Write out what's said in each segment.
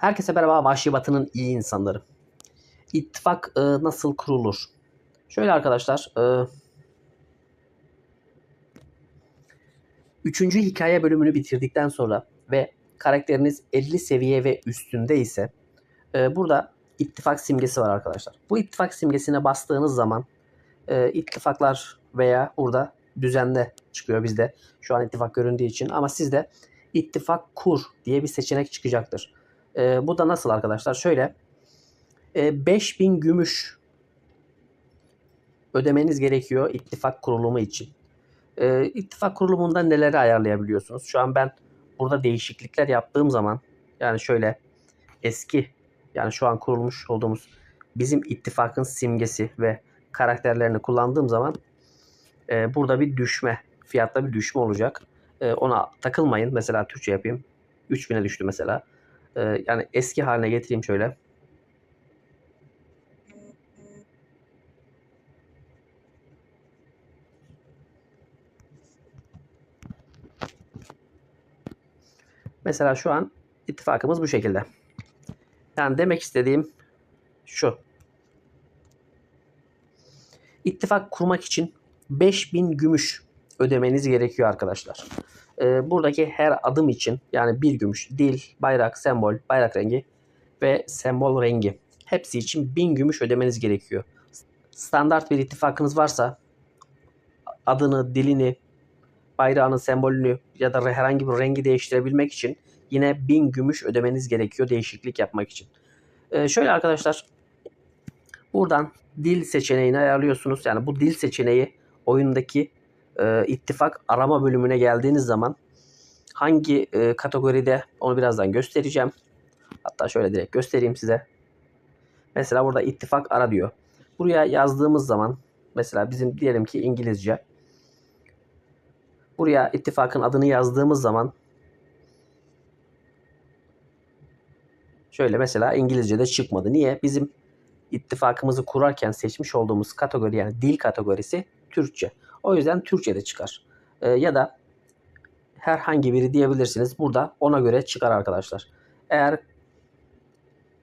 Herkese merhaba Vahşi Batı'nın iyi insanları. İttifak e, nasıl kurulur? Şöyle arkadaşlar. E, üçüncü hikaye bölümünü bitirdikten sonra ve karakteriniz 50 seviye ve üstünde ise e, burada ittifak simgesi var arkadaşlar. Bu ittifak simgesine bastığınız zaman e, ittifaklar veya burada düzenle çıkıyor bizde. Şu an ittifak göründüğü için ama sizde ittifak kur diye bir seçenek çıkacaktır. E, bu da nasıl arkadaşlar? Şöyle e, 5000 gümüş ödemeniz gerekiyor ittifak kurulumu için. E, ittifak kurulumunda neleri ayarlayabiliyorsunuz? Şu an ben burada değişiklikler yaptığım zaman yani şöyle eski yani şu an kurulmuş olduğumuz bizim ittifakın simgesi ve karakterlerini kullandığım zaman e, burada bir düşme fiyatta bir düşme olacak. E, ona takılmayın. Mesela Türkçe yapayım. 3000'e düştü mesela. E, yani eski haline getireyim şöyle. Mesela şu an ittifakımız bu şekilde. Yani demek istediğim şu. İttifak kurmak için 5000 gümüş ödemeniz gerekiyor arkadaşlar. Ee, buradaki her adım için yani bir gümüş, dil, bayrak, sembol, bayrak rengi ve sembol rengi hepsi için 1000 gümüş ödemeniz gerekiyor. Standart bir ittifakınız varsa adını, dilini, bayrağının sembolünü ya da herhangi bir rengi değiştirebilmek için yine 1000 gümüş ödemeniz gerekiyor değişiklik yapmak için. Ee, şöyle arkadaşlar buradan dil seçeneğini ayarlıyorsunuz. Yani bu dil seçeneği oyundaki e, ittifak arama bölümüne geldiğiniz zaman hangi e, kategoride onu birazdan göstereceğim. Hatta şöyle direkt göstereyim size. Mesela burada ittifak ara diyor. Buraya yazdığımız zaman mesela bizim diyelim ki İngilizce. Buraya ittifakın adını yazdığımız zaman şöyle mesela İngilizce'de çıkmadı. Niye? Bizim ittifakımızı kurarken seçmiş olduğumuz kategori yani dil kategorisi Türkçe. O yüzden Türkçe'de çıkar. Ee, ya da herhangi biri diyebilirsiniz. Burada ona göre çıkar arkadaşlar. Eğer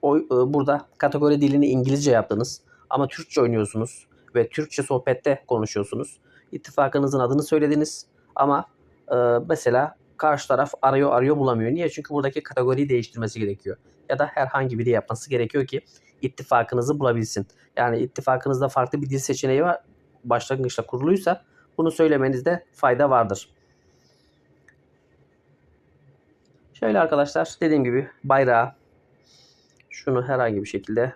o, e, burada kategori dilini İngilizce yaptınız ama Türkçe oynuyorsunuz ve Türkçe sohbette konuşuyorsunuz. İttifakınızın adını söylediniz ama e, mesela karşı taraf arıyor arıyor bulamıyor. Niye? Çünkü buradaki kategoriyi değiştirmesi gerekiyor. Ya da herhangi biri yapması gerekiyor ki ittifakınızı bulabilsin. Yani ittifakınızda farklı bir dil seçeneği var. Başlangıçta kuruluysa bunu söylemenizde fayda vardır. Şöyle arkadaşlar dediğim gibi bayrağı şunu herhangi bir şekilde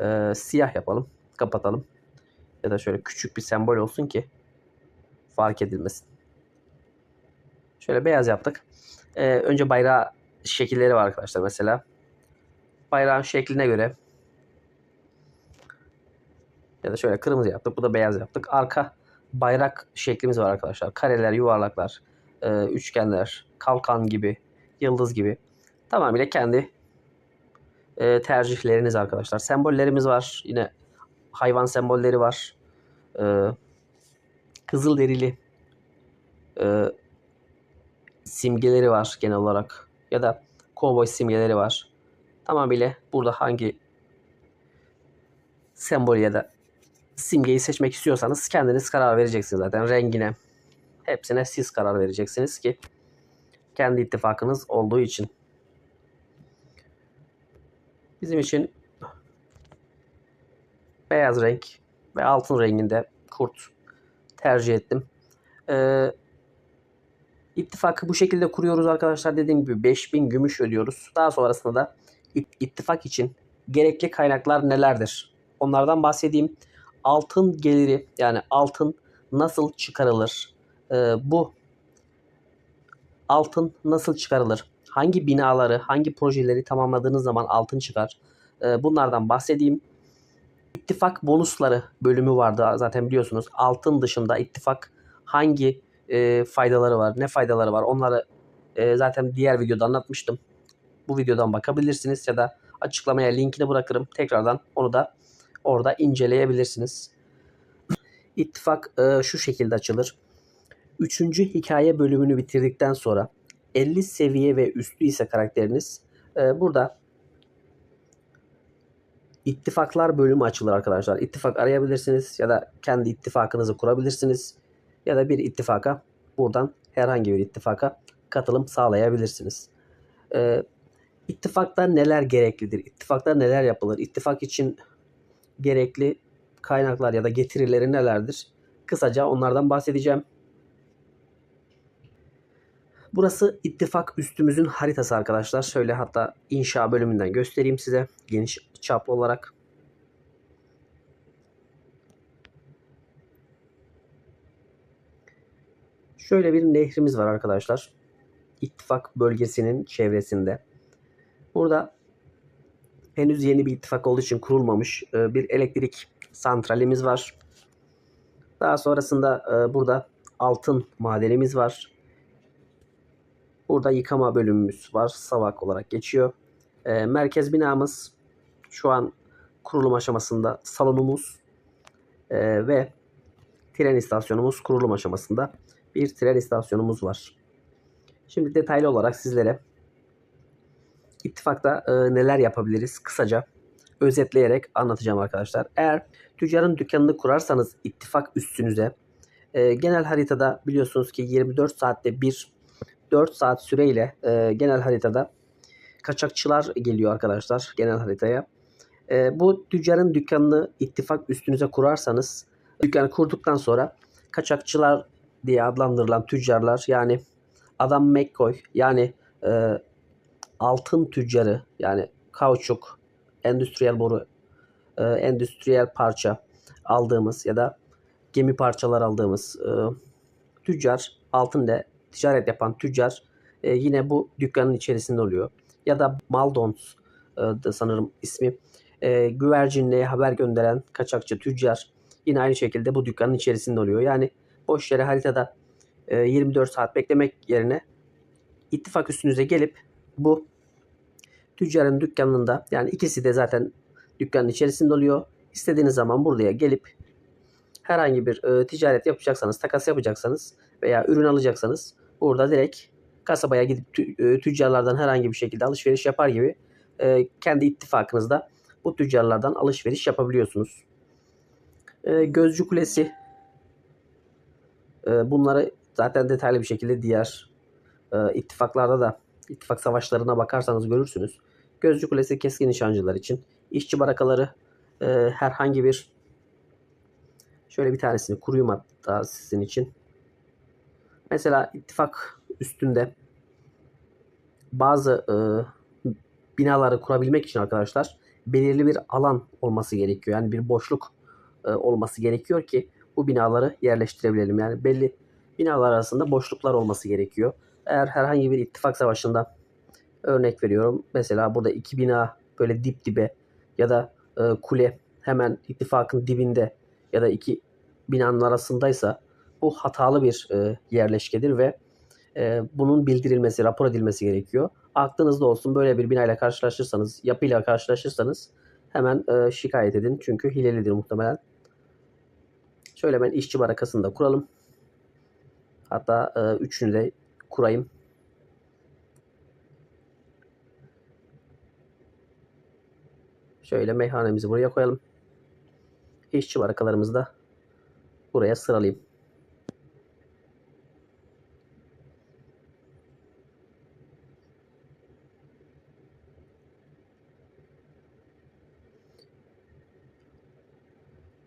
e, siyah yapalım. Kapatalım. Ya da şöyle küçük bir sembol olsun ki fark edilmesin. Şöyle beyaz yaptık. E, önce bayrağı şekilleri var arkadaşlar mesela. Bayrağın şekline göre ya da şöyle kırmızı yaptık. Bu da beyaz yaptık. Arka bayrak şeklimiz var arkadaşlar. Kareler, yuvarlaklar, e, üçgenler, kalkan gibi, yıldız gibi. Tamamıyla kendi e, tercihleriniz arkadaşlar. Sembollerimiz var. Yine hayvan sembolleri var. E, kızıl derili simgeleri var genel olarak. Ya da kovboy simgeleri var. Tamamıyla burada hangi sembol ya da simgeyi seçmek istiyorsanız kendiniz karar vereceksiniz zaten rengine. Hepsine siz karar vereceksiniz ki kendi ittifakınız olduğu için. Bizim için beyaz renk ve altın renginde kurt tercih ettim. Ee, ittifakı bu şekilde kuruyoruz arkadaşlar. Dediğim gibi 5000 gümüş ödüyoruz. Daha sonrasında da ittifak için gerekli kaynaklar nelerdir? Onlardan bahsedeyim. Altın geliri yani altın nasıl çıkarılır? Ee, bu altın nasıl çıkarılır? Hangi binaları, hangi projeleri tamamladığınız zaman altın çıkar? Ee, bunlardan bahsedeyim. İttifak bonusları bölümü vardı zaten biliyorsunuz. Altın dışında ittifak hangi e, faydaları var, ne faydaları var onları e, zaten diğer videoda anlatmıştım. Bu videodan bakabilirsiniz ya da açıklamaya linkini bırakırım. Tekrardan onu da orada inceleyebilirsiniz. İttifak e, şu şekilde açılır. Üçüncü hikaye bölümünü bitirdikten sonra 50 seviye ve üstü ise karakteriniz Ee, burada ittifaklar bölümü açılır arkadaşlar. İttifak arayabilirsiniz ya da kendi ittifakınızı kurabilirsiniz. Ya da bir ittifaka buradan herhangi bir ittifaka katılım sağlayabilirsiniz. Ee, ittifakta neler gereklidir? İttifakta neler yapılır? İttifak için gerekli kaynaklar ya da getirileri nelerdir? Kısaca onlardan bahsedeceğim. Burası ittifak üstümüzün haritası arkadaşlar. Şöyle hatta inşa bölümünden göstereyim size geniş çaplı olarak. Şöyle bir nehrimiz var arkadaşlar. İttifak bölgesinin çevresinde. Burada henüz yeni bir ittifak olduğu için kurulmamış e, bir elektrik santralimiz var. Daha sonrasında e, burada altın madenimiz var. Burada yıkama bölümümüz var. Savak olarak geçiyor. E, merkez binamız şu an kurulum aşamasında salonumuz ve tren istasyonumuz kurulum aşamasında bir tren istasyonumuz var. Şimdi detaylı olarak sizlere ittifakta e, neler yapabiliriz kısaca özetleyerek anlatacağım arkadaşlar. Eğer tüccarın dükkanını kurarsanız ittifak üstünüze e, genel haritada biliyorsunuz ki 24 saatte bir 4 saat süreyle e, genel haritada kaçakçılar geliyor arkadaşlar genel haritaya. E, bu tüccarın dükkanını ittifak üstünüze kurarsanız dükkanı kurduktan sonra kaçakçılar diye adlandırılan tüccarlar yani Adam McCoy yani e, altın tüccarı yani kauçuk, endüstriyel boru, e, endüstriyel parça aldığımız ya da gemi parçalar aldığımız e, tüccar, altın ile ticaret yapan tüccar e, yine bu dükkanın içerisinde oluyor. Ya da Maldons e, da sanırım ismi. E, güvercinliğe haber gönderen kaçakçı tüccar yine aynı şekilde bu dükkanın içerisinde oluyor. Yani boş yere haritada 24 e, saat beklemek yerine ittifak üstünüze gelip bu tüccarın dükkanında yani ikisi de zaten dükkanın içerisinde oluyor. İstediğiniz zaman buraya gelip herhangi bir e, ticaret yapacaksanız, takas yapacaksanız veya ürün alacaksanız burada direkt kasabaya gidip e, tüccarlardan herhangi bir şekilde alışveriş yapar gibi e, kendi ittifakınızda bu tüccarlardan alışveriş yapabiliyorsunuz. E, Gözcü Kulesi e, bunları zaten detaylı bir şekilde diğer e, ittifaklarda da ittifak savaşlarına bakarsanız görürsünüz. Gözcü Kulesi keskin nişancılar için. işçi barakaları e, herhangi bir şöyle bir tanesini kuruyum hatta sizin için. Mesela ittifak üstünde bazı e, binaları kurabilmek için arkadaşlar belirli bir alan olması gerekiyor. Yani bir boşluk e, olması gerekiyor ki bu binaları yerleştirebilelim. Yani belli binalar arasında boşluklar olması gerekiyor. Eğer herhangi bir ittifak savaşında örnek veriyorum. Mesela burada iki bina böyle dip dibe ya da e, kule hemen ittifakın dibinde ya da iki binanın arasındaysa bu hatalı bir e, yerleşkedir ve e, bunun bildirilmesi, rapor edilmesi gerekiyor. Aklınızda olsun böyle bir binayla karşılaşırsanız, yapıyla karşılaşırsanız hemen e, şikayet edin. Çünkü hilelidir muhtemelen. Şöyle ben işçi barakasını da kuralım. Hatta e, üçünü de kurayım. Şöyle meyhanemizi buraya koyalım. İşçi barakalarımızı da buraya sıralayayım.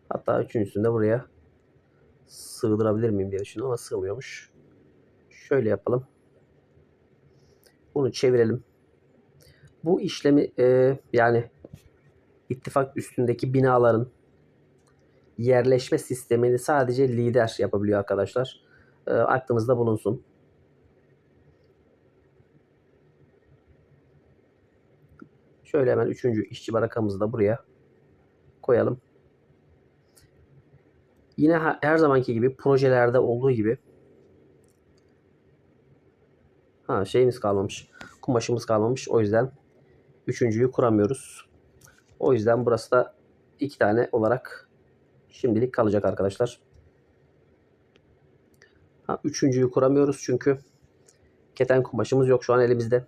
Hatta üçüncüsünü de buraya sığdırabilir miyim diye düşündüm ama sığmıyormuş. Şöyle yapalım. Bunu çevirelim. Bu işlemi e, yani ittifak üstündeki binaların yerleşme sistemini sadece lider yapabiliyor arkadaşlar. E, aklınızda bulunsun. Şöyle hemen üçüncü işçi barakamızı da buraya koyalım. Yine her zamanki gibi projelerde olduğu gibi ha şeyimiz kalmamış. Kumaşımız kalmamış. O yüzden üçüncüyü kuramıyoruz. O yüzden burası da iki tane olarak şimdilik kalacak arkadaşlar. Ha, üçüncüyü kuramıyoruz çünkü keten kumaşımız yok şu an elimizde.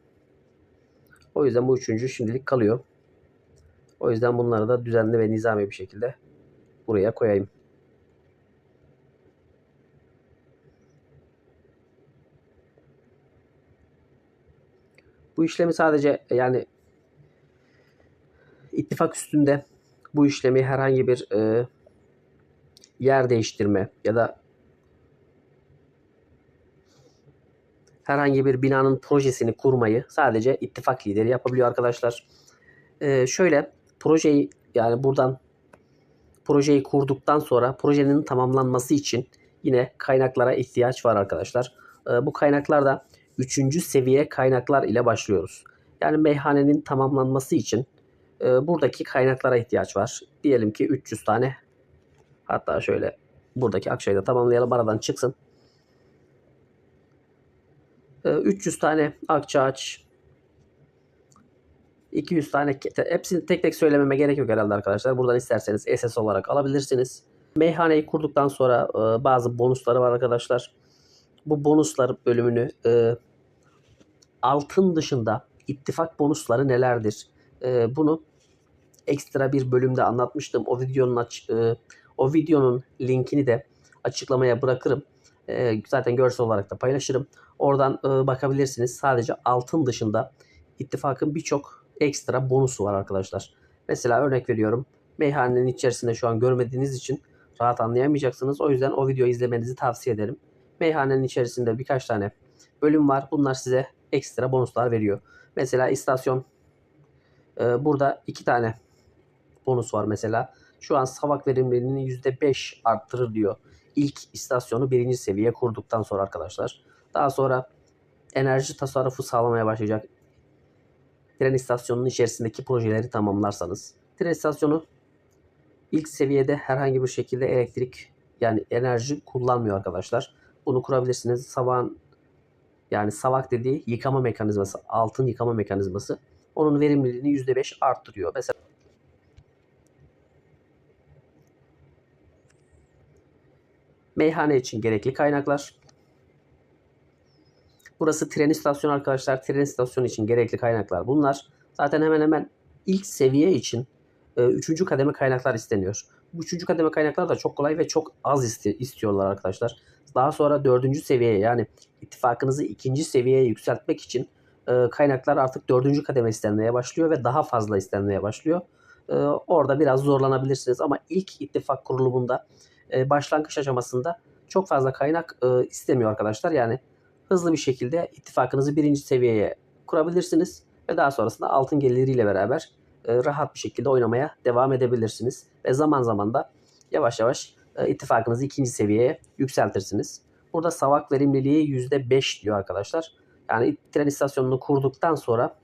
O yüzden bu üçüncü şimdilik kalıyor. O yüzden bunları da düzenli ve nizami bir şekilde buraya koyayım. Bu işlemi sadece yani ittifak üstünde bu işlemi herhangi bir e, yer değiştirme ya da herhangi bir binanın projesini kurmayı sadece ittifak lideri yapabiliyor arkadaşlar. E, şöyle projeyi yani buradan projeyi kurduktan sonra projenin tamamlanması için yine kaynaklara ihtiyaç var arkadaşlar. E, bu kaynaklar da 3. seviye kaynaklar ile başlıyoruz. Yani meyhanenin tamamlanması için e, buradaki kaynaklara ihtiyaç var. Diyelim ki 300 tane hatta şöyle buradaki akçayı da tamamlayalım aradan çıksın. E, 300 tane akça aç 200 tane hepsini tek tek söylememe gerek yok herhalde arkadaşlar. Buradan isterseniz SS olarak alabilirsiniz. Meyhaneyi kurduktan sonra e, bazı bonusları var arkadaşlar. Bu bonuslar bölümünü e, altın dışında ittifak bonusları nelerdir? E, bunu ekstra bir bölümde anlatmıştım. O videonun aç, e, o videonun linkini de açıklamaya bırakırım. E, zaten görsel olarak da paylaşırım. Oradan e, bakabilirsiniz. Sadece altın dışında ittifakın birçok ekstra bonusu var arkadaşlar. Mesela örnek veriyorum. Meyhanenin içerisinde şu an görmediğiniz için rahat anlayamayacaksınız. O yüzden o videoyu izlemenizi tavsiye ederim. Meyhanenin içerisinde birkaç tane bölüm var. Bunlar size ekstra bonuslar veriyor. Mesela istasyon e, burada iki tane bonus var mesela. Şu an savak verimliliğini %5 arttırır diyor. İlk istasyonu birinci seviye kurduktan sonra arkadaşlar. Daha sonra enerji tasarrufu sağlamaya başlayacak. Tren istasyonunun içerisindeki projeleri tamamlarsanız. Tren istasyonu ilk seviyede herhangi bir şekilde elektrik yani enerji kullanmıyor arkadaşlar. Bunu kurabilirsiniz. Sabahın yani savak dediği yıkama mekanizması, altın yıkama mekanizması. Onun verimliliğini %5 arttırıyor. Mesela meyhane için gerekli kaynaklar. Burası tren istasyonu arkadaşlar. Tren istasyonu için gerekli kaynaklar bunlar. Zaten hemen hemen ilk seviye için e, üçüncü kademe kaynaklar isteniyor. Bu üçüncü kademe kaynaklar da çok kolay ve çok az istiyorlar arkadaşlar. Daha sonra dördüncü seviyeye yani ittifakınızı ikinci seviyeye yükseltmek için e, kaynaklar artık dördüncü kademe istenmeye başlıyor ve daha fazla istenmeye başlıyor. E, orada biraz zorlanabilirsiniz ama ilk ittifak kurulumunda e, başlangıç aşamasında çok fazla kaynak e, istemiyor arkadaşlar. Yani hızlı bir şekilde ittifakınızı birinci seviyeye kurabilirsiniz ve daha sonrasında altın geliriyle beraber rahat bir şekilde oynamaya devam edebilirsiniz. Ve zaman zaman da yavaş yavaş e, ittifakınızı ikinci seviyeye yükseltirsiniz. Burada savak verimliliği %5 diyor arkadaşlar. Yani tren istasyonunu kurduktan sonra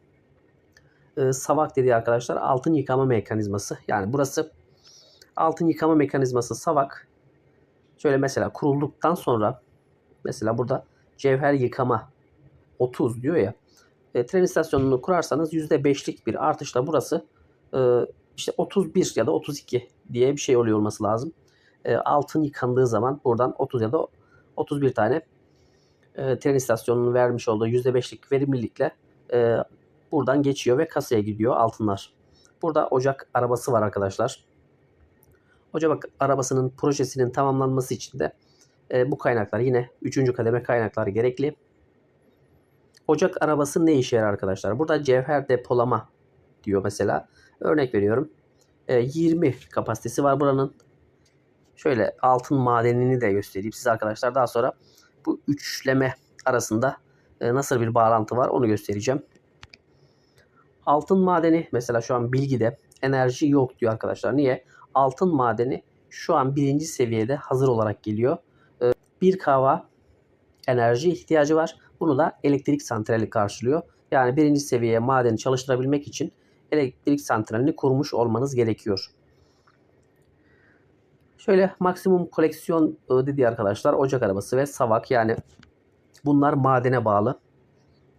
e, savak dediği arkadaşlar altın yıkama mekanizması. Yani burası altın yıkama mekanizması savak. Şöyle mesela kurulduktan sonra mesela burada cevher yıkama 30 diyor ya. E, tren istasyonunu kurarsanız %5'lik bir artışla burası e, işte 31 ya da 32 diye bir şey oluyor olması lazım. E, altın yıkandığı zaman buradan 30 ya da 31 tane e, tren istasyonunun vermiş olduğu %5'lik verimlilikle e, buradan geçiyor ve kasaya gidiyor altınlar. Burada ocak arabası var arkadaşlar. Ocak arabasının projesinin tamamlanması için de e, bu kaynaklar yine 3. kademe kaynaklar gerekli. Ocak arabası ne işe yarar arkadaşlar? Burada cevher depolama diyor mesela. Örnek veriyorum. E, 20 kapasitesi var buranın. Şöyle altın madenini de göstereyim size arkadaşlar. Daha sonra bu üçleme arasında e, nasıl bir bağlantı var onu göstereceğim. Altın madeni mesela şu an bilgide enerji yok diyor arkadaşlar. Niye? Altın madeni şu an birinci seviyede hazır olarak geliyor. E, bir kava enerji ihtiyacı var. Bunu da elektrik santrali karşılıyor. Yani birinci seviyeye madeni çalıştırabilmek için elektrik santralini kurmuş olmanız gerekiyor. Şöyle maksimum koleksiyon e, dediği arkadaşlar ocak arabası ve savak yani bunlar madene bağlı.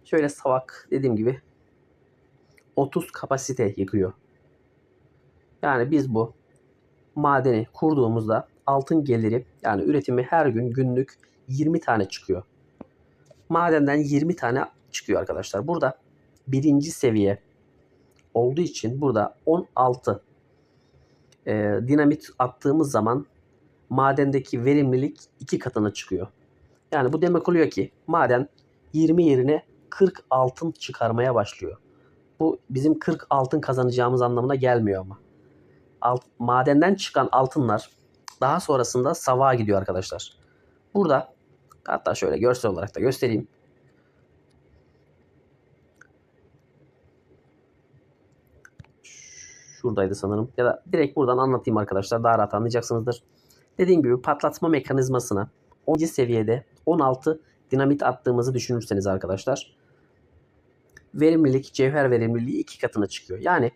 Şöyle savak dediğim gibi 30 kapasite yıkıyor. Yani biz bu madeni kurduğumuzda altın geliri yani üretimi her gün günlük 20 tane çıkıyor. Madenden 20 tane çıkıyor arkadaşlar. Burada birinci seviye olduğu için burada 16 e, dinamit attığımız zaman madendeki verimlilik iki katına çıkıyor. Yani bu demek oluyor ki maden 20 yerine 40 altın çıkarmaya başlıyor. Bu bizim 40 altın kazanacağımız anlamına gelmiyor ama. Alt, madenden çıkan altınlar daha sonrasında savağa gidiyor arkadaşlar. Burada hatta şöyle görsel olarak da göstereyim. Şuradaydı sanırım. Ya da direkt buradan anlatayım arkadaşlar. Daha rahat anlayacaksınızdır. Dediğim gibi patlatma mekanizmasına 10. seviyede 16 dinamit attığımızı düşünürseniz arkadaşlar verimlilik, cevher verimliliği iki katına çıkıyor. Yani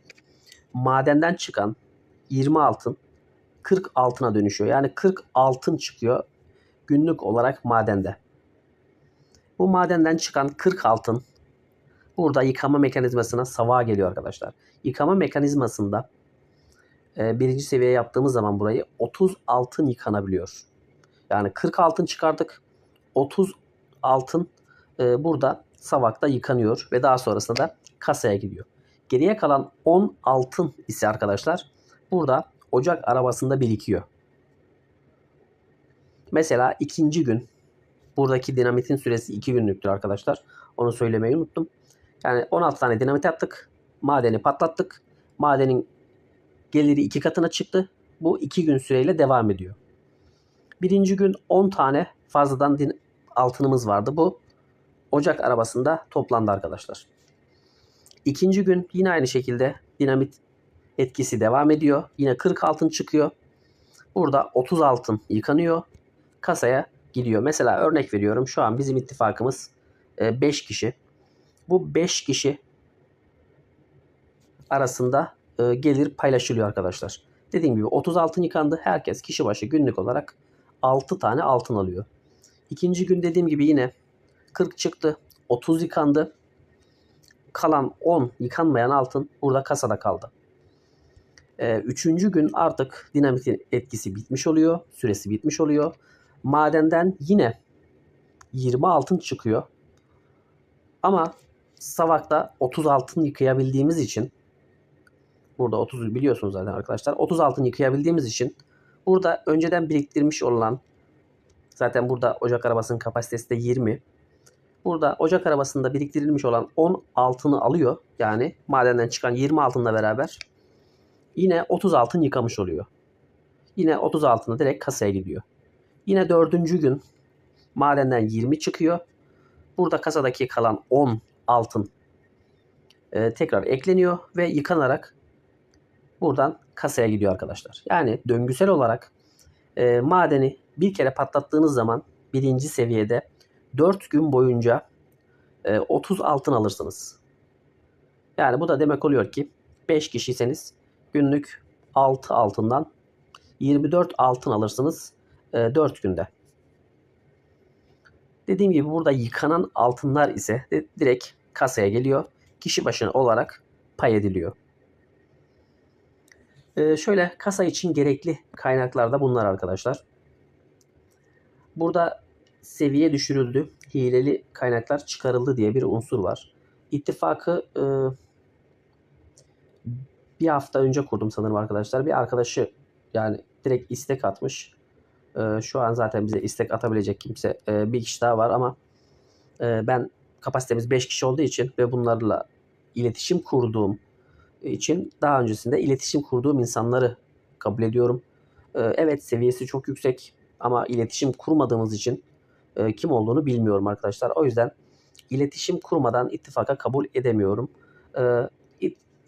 madenden çıkan 20 altın 40 altına dönüşüyor. Yani 40 altın çıkıyor günlük olarak madende. Bu madenden çıkan 40 altın burada yıkama mekanizmasına savağa geliyor arkadaşlar. Yıkama mekanizmasında e, birinci seviye yaptığımız zaman burayı 30 altın yıkanabiliyor. Yani 40 altın çıkardık. 30 altın e, burada savakta yıkanıyor ve daha sonrasında da kasaya gidiyor. Geriye kalan 10 altın ise arkadaşlar burada ocak arabasında birikiyor. Mesela ikinci gün buradaki dinamitin süresi 2 günlüktür arkadaşlar. Onu söylemeyi unuttum. Yani 16 tane dinamit attık. Madeni patlattık. Madenin geliri iki katına çıktı. Bu iki gün süreyle devam ediyor. Birinci gün 10 tane fazladan din altınımız vardı. Bu ocak arabasında toplandı arkadaşlar. İkinci gün yine aynı şekilde dinamit etkisi devam ediyor. Yine 40 altın çıkıyor. Burada 30 altın yıkanıyor. Kasaya gidiyor. Mesela örnek veriyorum. Şu an bizim ittifakımız 5 kişi. Bu 5 kişi arasında e, gelir paylaşılıyor arkadaşlar. Dediğim gibi 30 altın yıkandı. Herkes kişi başı günlük olarak 6 tane altın alıyor. İkinci gün dediğim gibi yine 40 çıktı. 30 yıkandı. Kalan 10 yıkanmayan altın burada kasada kaldı. Ee, üçüncü gün artık dinamitin etkisi bitmiş oluyor. Süresi bitmiş oluyor. Madenden yine 20 altın çıkıyor. Ama Savak'ta 30 altın yıkayabildiğimiz için burada 30 biliyorsunuz zaten arkadaşlar. 30 altın yıkayabildiğimiz için burada önceden biriktirmiş olan zaten burada ocak arabasının kapasitesi de 20. Burada ocak arabasında biriktirilmiş olan 10 altını alıyor. Yani madenden çıkan 20 altınla beraber yine 30 altın yıkamış oluyor. Yine 30 altını direkt kasaya gidiyor. Yine dördüncü gün madenden 20 çıkıyor. Burada kasadaki kalan 10 altın e, tekrar ekleniyor ve yıkanarak buradan kasaya gidiyor arkadaşlar. Yani döngüsel olarak e, madeni bir kere patlattığınız zaman birinci seviyede 4 gün boyunca e, 30 altın alırsınız. Yani bu da demek oluyor ki 5 kişiyseniz günlük 6 altından 24 altın alırsınız e, 4 günde. Dediğim gibi burada yıkanan altınlar ise direkt kasaya geliyor. Kişi başına olarak pay ediliyor. Ee, şöyle kasa için gerekli kaynaklar da bunlar arkadaşlar. Burada seviye düşürüldü. Hileli kaynaklar çıkarıldı diye bir unsur var. İttifakı e, bir hafta önce kurdum sanırım arkadaşlar. Bir arkadaşı yani direkt istek atmış. E, şu an zaten bize istek atabilecek kimse e, bir kişi daha var ama e, ben kapasitemiz 5 kişi olduğu için ve bunlarla iletişim kurduğum için daha öncesinde iletişim kurduğum insanları kabul ediyorum. E, evet seviyesi çok yüksek ama iletişim kurmadığımız için e, kim olduğunu bilmiyorum arkadaşlar. O yüzden iletişim kurmadan ittifaka kabul edemiyorum. E,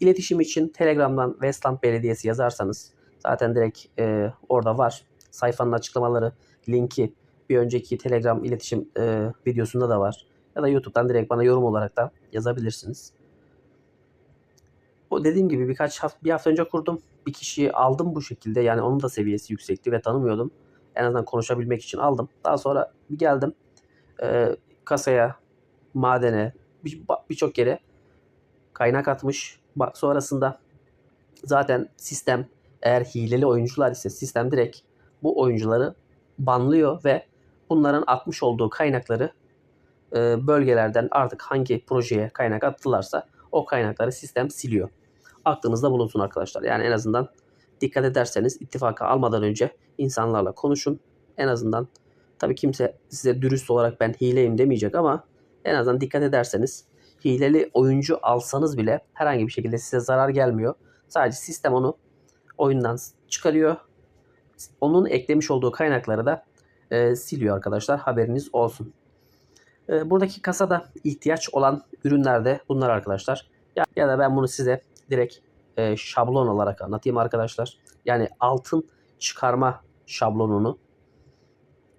iletişim için Telegram'dan Westland Belediyesi yazarsanız zaten direkt orada var. Sayfanın açıklamaları, linki bir önceki Telegram iletişim e, videosunda da var. Ya da YouTube'dan direkt bana yorum olarak da yazabilirsiniz. O dediğim gibi birkaç hafta, bir hafta önce kurdum. Bir kişiyi aldım bu şekilde. Yani onun da seviyesi yüksekti ve tanımıyordum. En azından konuşabilmek için aldım. Daha sonra bir geldim. E, kasaya, madene, birçok bir yere kaynak atmış. Bak sonrasında zaten sistem eğer hileli oyuncular ise sistem direkt bu oyuncuları banlıyor ve bunların atmış olduğu kaynakları e, bölgelerden artık hangi projeye kaynak attılarsa o kaynakları sistem siliyor. Aklınızda bulunsun arkadaşlar. Yani en azından dikkat ederseniz ittifaka almadan önce insanlarla konuşun. En azından tabii kimse size dürüst olarak ben hileyim demeyecek ama en azından dikkat ederseniz hileli oyuncu alsanız bile herhangi bir şekilde size zarar gelmiyor. Sadece sistem onu oyundan çıkarıyor. Onun eklemiş olduğu kaynakları da e, siliyor arkadaşlar. Haberiniz olsun. E, buradaki kasada ihtiyaç olan ürünler de bunlar arkadaşlar. Ya, ya da ben bunu size direkt e, şablon olarak anlatayım arkadaşlar. Yani altın çıkarma şablonunu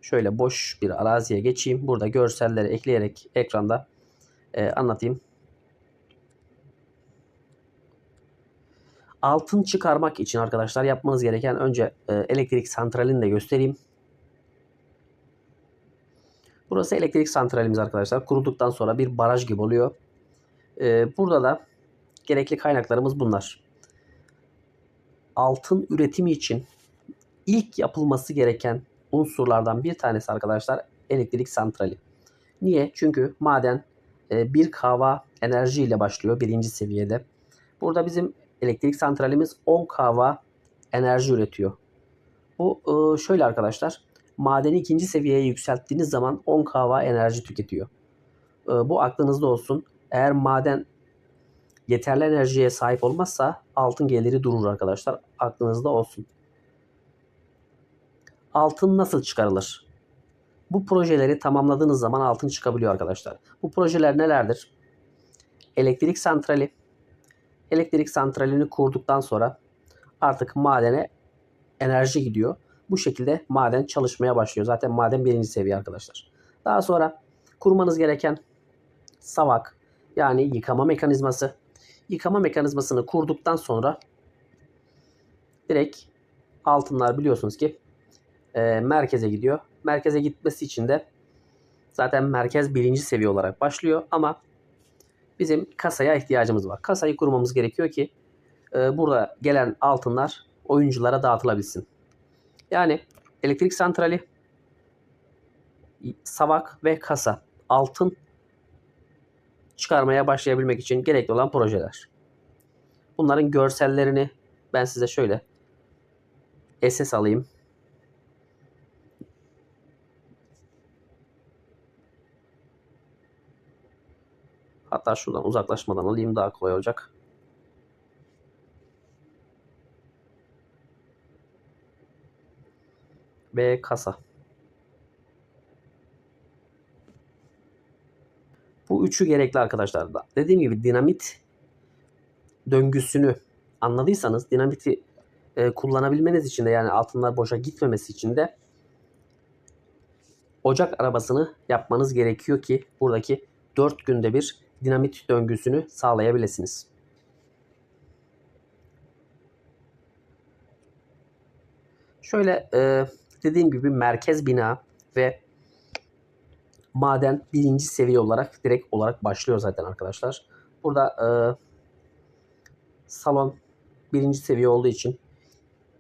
şöyle boş bir araziye geçeyim. Burada görselleri ekleyerek ekranda e, anlatayım. Altın çıkarmak için arkadaşlar yapmanız gereken önce e, elektrik santralini de göstereyim. Burası elektrik santralimiz arkadaşlar. Kurulduktan sonra bir baraj gibi oluyor. E, burada da gerekli kaynaklarımız bunlar. Altın üretimi için ilk yapılması gereken unsurlardan bir tanesi arkadaşlar elektrik santrali. Niye? Çünkü maden e, bir kava enerji ile başlıyor birinci seviyede. Burada bizim elektrik santralimiz 10 kava enerji üretiyor. Bu e, şöyle arkadaşlar. Madeni ikinci seviyeye yükselttiğiniz zaman 10 kava enerji tüketiyor. E, bu aklınızda olsun. Eğer maden yeterli enerjiye sahip olmazsa altın geliri durur arkadaşlar. Aklınızda olsun. Altın nasıl çıkarılır? Bu projeleri tamamladığınız zaman altın çıkabiliyor arkadaşlar. Bu projeler nelerdir? Elektrik santrali. Elektrik santralini kurduktan sonra artık madene enerji gidiyor. Bu şekilde maden çalışmaya başlıyor. Zaten maden birinci seviye arkadaşlar. Daha sonra kurmanız gereken savak yani yıkama mekanizması. Yıkama mekanizmasını kurduktan sonra direkt altınlar biliyorsunuz ki e, merkeze gidiyor. Merkeze gitmesi için de zaten merkez birinci seviye olarak başlıyor ama bizim kasaya ihtiyacımız var. Kasayı kurmamız gerekiyor ki e, burada gelen altınlar oyunculara dağıtılabilsin. Yani elektrik santrali, savak ve kasa altın çıkarmaya başlayabilmek için gerekli olan projeler. Bunların görsellerini ben size şöyle SS alayım. Hatta şuradan uzaklaşmadan alayım daha kolay olacak. Ve kasa. Bu üçü gerekli arkadaşlar da. Dediğim gibi dinamit döngüsünü anladıysanız dinamiti e, kullanabilmeniz için de yani altınlar boşa gitmemesi için de ocak arabasını yapmanız gerekiyor ki buradaki 4 günde bir dinamit döngüsünü sağlayabilirsiniz. Şöyle e, dediğim gibi merkez bina ve maden birinci seviye olarak direkt olarak başlıyor zaten arkadaşlar. Burada e, salon birinci seviye olduğu için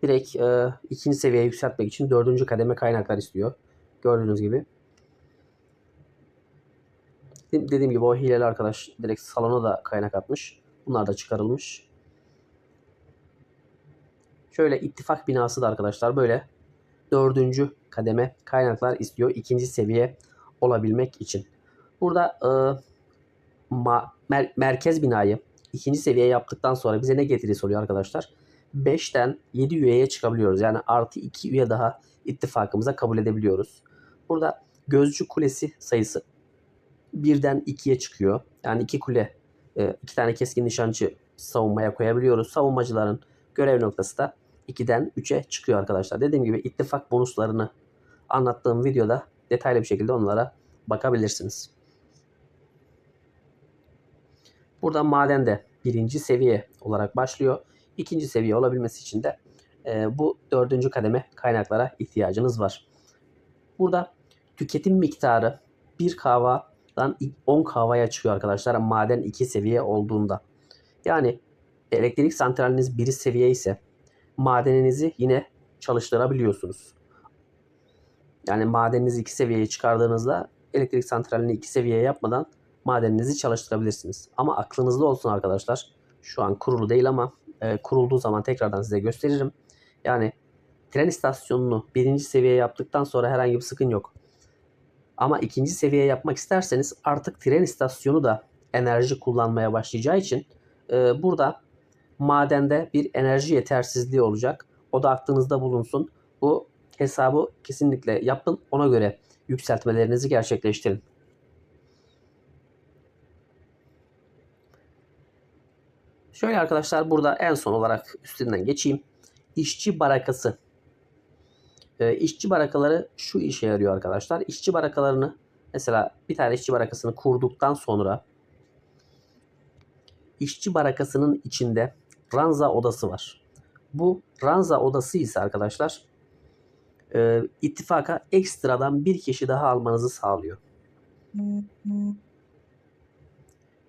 direkt e, ikinci seviyeye yükseltmek için dördüncü kademe kaynaklar istiyor. Gördüğünüz gibi. Dediğim gibi o hileli arkadaş direkt salona da kaynak atmış. Bunlar da çıkarılmış. Şöyle ittifak binası da arkadaşlar böyle dördüncü kademe kaynaklar istiyor. ikinci seviye olabilmek için. Burada e, ma, mer, merkez binayı ikinci seviye yaptıktan sonra bize ne getirisi oluyor arkadaşlar? 5'ten 7 üyeye çıkabiliyoruz. Yani artı 2 üye daha ittifakımıza kabul edebiliyoruz. Burada gözcü kulesi sayısı birden 2'ye çıkıyor. Yani iki kule, e, iki tane keskin nişancı savunmaya koyabiliyoruz. Savunmacıların görev noktası da 2'den 3'e çıkıyor arkadaşlar. Dediğim gibi ittifak bonuslarını anlattığım videoda detaylı bir şekilde onlara bakabilirsiniz. Burada maden de birinci seviye olarak başlıyor. İkinci seviye olabilmesi için de e, bu dördüncü kademe kaynaklara ihtiyacınız var. Burada tüketim miktarı bir kahvadan 10 kahvaya çıkıyor arkadaşlar. Maden 2 seviye olduğunda. Yani elektrik santraliniz 1 seviye ise madeninizi yine çalıştırabiliyorsunuz. Yani madeninizi 2 seviyeye çıkardığınızda elektrik santralini 2 seviye yapmadan madeninizi çalıştırabilirsiniz. Ama aklınızda olsun arkadaşlar. Şu an kurulu değil ama e, kurulduğu zaman tekrardan size gösteririm. Yani tren istasyonunu birinci seviye yaptıktan sonra herhangi bir sıkın yok. Ama ikinci seviye yapmak isterseniz artık tren istasyonu da enerji kullanmaya başlayacağı için e, burada madende bir enerji yetersizliği olacak. O da aklınızda bulunsun. Bu hesabı kesinlikle yapın. Ona göre yükseltmelerinizi gerçekleştirin. Şöyle arkadaşlar burada en son olarak üstünden geçeyim. İşçi barakası. Ee, işçi barakaları şu işe yarıyor arkadaşlar. İşçi barakalarını mesela bir tane işçi barakasını kurduktan sonra işçi barakasının içinde ranza odası var. Bu ranza odası ise arkadaşlar e, ittifaka ekstradan bir kişi daha almanızı sağlıyor.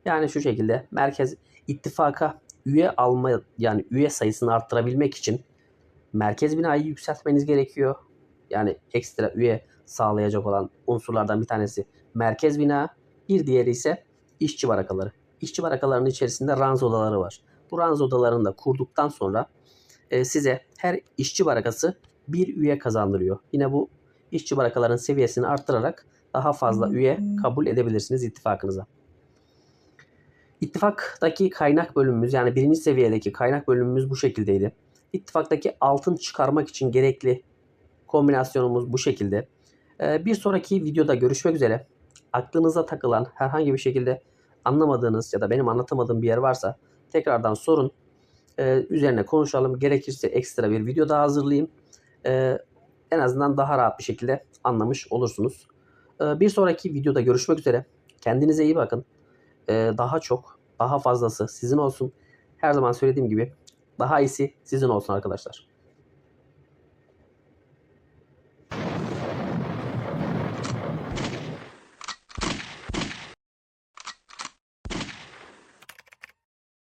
Yani şu şekilde merkez ittifaka üye alma yani üye sayısını arttırabilmek için merkez binayı yükseltmeniz gerekiyor. Yani ekstra üye sağlayacak olan unsurlardan bir tanesi merkez bina, bir diğeri ise işçi barakaları. İşçi barakalarının içerisinde ranz odaları var. Bu ranz odalarını da kurduktan sonra e, size her işçi barakası bir üye kazandırıyor. Yine bu işçi barakaların seviyesini arttırarak daha fazla üye kabul edebilirsiniz ittifakınıza. İttifaktaki kaynak bölümümüz yani birinci seviyedeki kaynak bölümümüz bu şekildeydi. İttifaktaki altın çıkarmak için gerekli kombinasyonumuz bu şekilde. Ee, bir sonraki videoda görüşmek üzere. Aklınıza takılan herhangi bir şekilde anlamadığınız ya da benim anlatamadığım bir yer varsa tekrardan sorun. Ee, üzerine konuşalım. Gerekirse ekstra bir video daha hazırlayayım. Ee, en azından daha rahat bir şekilde anlamış olursunuz. Bir sonraki videoda görüşmek üzere. Kendinize iyi bakın. Daha çok, daha fazlası sizin olsun. Her zaman söylediğim gibi daha iyisi sizin olsun arkadaşlar.